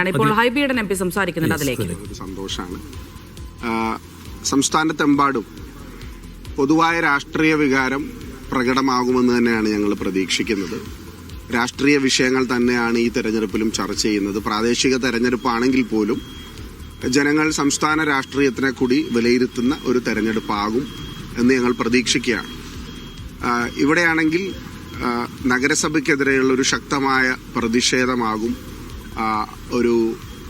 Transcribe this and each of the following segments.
ഇപ്പോൾ ഹൈബിയുടെ M P സംസാരിക്കുന്നുണ്ട് അതിലേക്ക്. സന്തോഷമാണ് സംസ്ഥാനത്തെമ്പാടും പൊതുവായ രാഷ്ട്രീയ വികാരം പ്രകടമാകുമെന്ന് തന്നെയാണ് ഞങ്ങൾ പ്രതീക്ഷിക്കുന്നത്. രാഷ്ട്രീയ വിഷയങ്ങൾ തന്നെയാണ് ഈ തെരഞ്ഞെടുപ്പിലും ചർച്ച ചെയ്യുന്നത്. പ്രാദേശിക തെരഞ്ഞെടുപ്പാണെങ്കിൽ പോലും ജനങ്ങൾ സംസ്ഥാന രാഷ്ട്രീയത്തിനെ കൂടി വിലയിരുത്തുന്ന ഒരു തെരഞ്ഞെടുപ്പാകും എന്ന് ഞങ്ങൾ പ്രതീക്ഷിക്കുകയാണ്. ഇവിടെയാണെങ്കിൽ നഗരസഭയ്ക്കെതിരെയുള്ള ഒരു ശക്തമായ പ്രതിഷേധമാകും ഒരു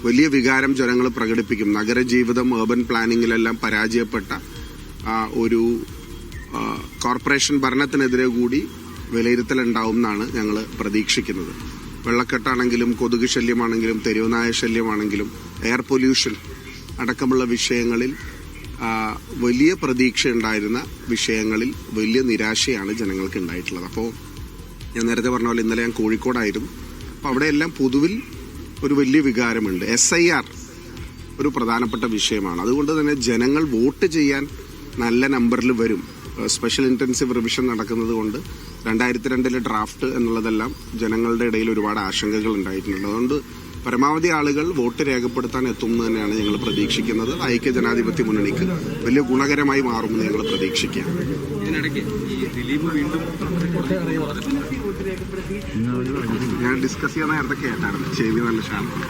വലിയ വികാരം ജനങ്ങൾ പ്രകടിപ്പിക്കും. നഗരജീവിതം ഏർബൻ പ്ലാനിങ്ങിലെല്ലാം പരാജയപ്പെട്ട ഒരു കോർപ്പറേഷൻ ഭരണത്തിനെതിരെ കൂടി വിലയിരുത്തലുണ്ടാവും എന്നാണ് ഞങ്ങൾ പ്രതീക്ഷിക്കുന്നത്. വെള്ളക്കെട്ടാണെങ്കിലും കൊതുക് ശല്യമാണെങ്കിലും തെരുവുനായ ശല്യമാണെങ്കിലും എയർ പൊല്യൂഷൻ അടക്കമുള്ള വിഷയങ്ങളിൽ വലിയ പ്രതീക്ഷ ഉണ്ടായിരുന്ന വിഷയങ്ങളിൽ വലിയ നിരാശയാണ് ജനങ്ങൾക്ക് ഉണ്ടായിട്ടുള്ളത്. അപ്പോൾ ഞാൻ നേരത്തെ പറഞ്ഞ പോലെ ഇന്നലെ ഞാൻ കോഴിക്കോടായിരുന്നു. അപ്പോൾ അവിടെയെല്ലാം പൊതുവിൽ ഒരു വലിയ വികാരമുണ്ട്. എസ് ഐ ആർ ഒരു പ്രധാനപ്പെട്ട വിഷയമാണ്. അതുകൊണ്ട് തന്നെ ജനങ്ങൾ വോട്ട് ചെയ്യാൻ നല്ല നമ്പറിൽ വരും. സ്പെഷ്യൽ ഇന്റൻസീവ് റിവിഷൻ നടക്കുന്നത് കൊണ്ട് രണ്ടായിരത്തി രണ്ടിലെ ഡ്രാഫ്റ്റ് എന്നുള്ളതെല്ലാം ജനങ്ങളുടെ ഇടയിൽ ഒരുപാട് ആശങ്കകൾ ഉണ്ടായിട്ടുണ്ട്. അതുകൊണ്ട് പരമാവധി ആളുകൾ വോട്ട് രേഖപ്പെടുത്താൻ എത്തുമെന്ന് തന്നെയാണ് ഞങ്ങൾ പ്രതീക്ഷിക്കുന്നത്. ഐക്യ ജനാധിപത്യ മുന്നണിക്ക് വലിയ ഗുണകരമായി മാറുമെന്ന് ഞങ്ങൾ പ്രതീക്ഷിക്കുകയാണ്. വീണ്ടും ഞാൻ ഡിസ്കസ് ചെയ്യാൻ നേരത്തെ കേട്ടായിരുന്നു. ചെവി നല്ല ശാന്തം